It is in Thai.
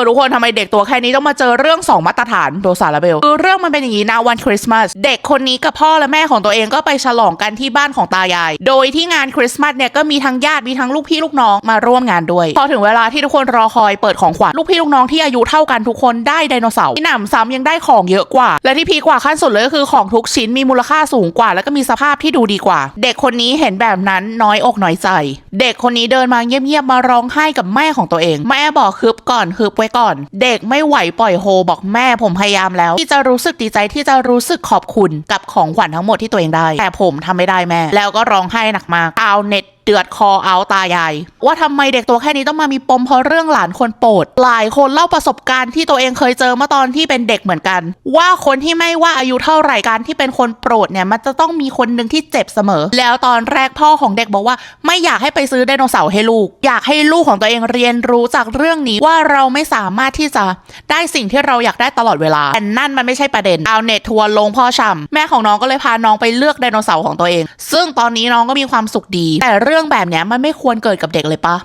อทุกคนทำไมเด็กตัวแค่นี้ต้องมาเจอเรื่องสองมาตรฐานโดซาลาเบลคือเรื่องมันเป็นอย่างนี้นะวันคริสต์มาสเด็กคนนี้กับพ่อและแม่ของตัวเองก็ไปฉลองกันที่บ้านของตายาย โดยที่งานคริสต์มาสเนี่ยก็มีทั้งญาติมีทั้งลูกพี่ลูกน้องมาร่วมงานด้วย พอถึงเวลาที่ทุกคนรอคอยเปิดของขวัญลูกพี่ลูกน้องที่อายุเท่ากันทุกคนได้ไดโนเสาร์ที่หนำซ้ำยังได้ของเยอะกว่า และที่พีกว่าขั้นสุดเลยก็คือของทุกชิ้นมีมูลค่าสูงกว่า แล้วก็มีสภาพที่ดูดีกว่า เด็กคนนี้เห็นแบบนั้นน้อยอกน้อยใจ เด็กคนนี้เดินมาเงียบๆมาร้องไห้กับแม่ของตัวเอง แม่บอกฮึบก่อนฮึบไว้ก่อน เด็กไม่ไหวปล่อยโฮบอกแม่ผมพยายามแล้ว ที่จะรู้สึกดีใจที่จะรู้สึกขอบคุณกับของขวัญทั้งหมดที่ตัวเองได้ แต่ผมทำไม่ได้แม่ แล้วก็ร้องไห้หนักมากเอาเน็ต ดือดคอเอาตายาย ว่าทำไมเด็กตัวแค่นี้ต้องมามีปมเพราะเรื่องหลานคนโปรดหลายคนเล่าประสบการณ์ที่ตัวเองเคยเจอเมื่อตอนที่เป็นเด็กเหมือนกัน ว่าคนที่ไม่ว่าอายุเท่าไหร่การที่เป็นคนโปรดเนี่ยมันจะต้องมีคนหนึ่งที่เจ็บเสมอ แล้วตอนแรกพ่อของเด็กบอกว่า ไม่อยากให้ไปซื้อไดโนเสาร์ให้ลูก อยากให้ลูกของตัวเองเรียนรู้จากเรื่องนี้ว่าเราไม่สามารถที่จะได้สิ่งที่เราอยากได้ตลอดเวลาแต่นั่นมันไม่ใช่ประเด็นเอาเน็ตทัวร์ลงพ่อช่ำแม่ของน้องก็เลยพาน้องไปเลือกไดโนเสาร์ของตัวเอง ซึ่งตอนนี้น้องก็มีความสุขดี แต่เรื่องรื่องแบบเนี้ยมันไม่ควรเกิดกับเด็กเลยปะ